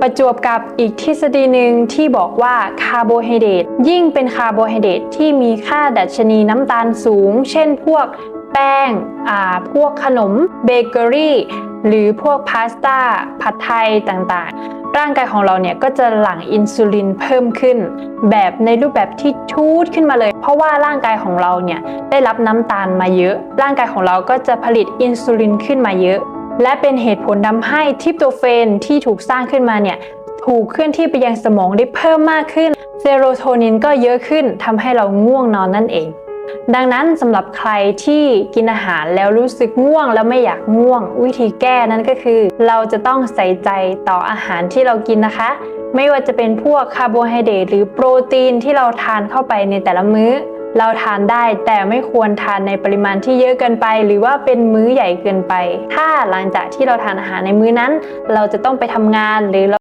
ประจวบกับอีกทฤษฎีหนึ่งที่บอกว่าคาร์โบไฮเดรตยิ่งเป็นคาร์โบไฮเดรตที่มีค่าดัชนีน้ำตาลสูง เช่นพวกแป้งอ่าพวกขนมเบเกอรี่ หรือพวกพาสต้าผัดไทยต่างๆ ร่างกายของเราเนี่ยก็จะหลั่งอินซูลินเพิ่มขึ้น แบบในรูปแบบที่ชูดขึ้นมาเลย เพราะว่าร่างกายของเราเนี่ยได้รับน้ำตาลมาเยอะ ร่างกายของเราก็จะผลิตอินซูลินขึ้นมาเยอะ และเป็นเหตุผลทำให้ทิปโตเฟนที่ถูกสร้างขึ้นมาเนี่ยถูกเคลื่อนที่ไปยังสมองได้เพิ่มมากขึ้น เซโรโทนินก็เยอะขึ้นทำให้เราง่วงนอนนั่นเอง ดังนั้นสำหรับใครที่กินอาหารแล้วรู้สึกง่วงแล้วไม่อยากง่วง วิธีแก้นั่นก็คือ เราจะต้องใส่ใจต่ออาหารที่เรากินนะคะ ไม่ว่าจะเป็นพวกคาร์โบไฮเดรตหรือโปรตีนที่เราทานเข้าไปในแต่ละมื้อ เราทานได้แต่ไม่ควรทานในปริมาณที่เยอะเกินไป หรือว่าเป็นมื้อใหญ่เกินไป ถ้าหลังจากที่เราทานอาหารในมื้อนั้น เราจะต้องไปทำงานหรือ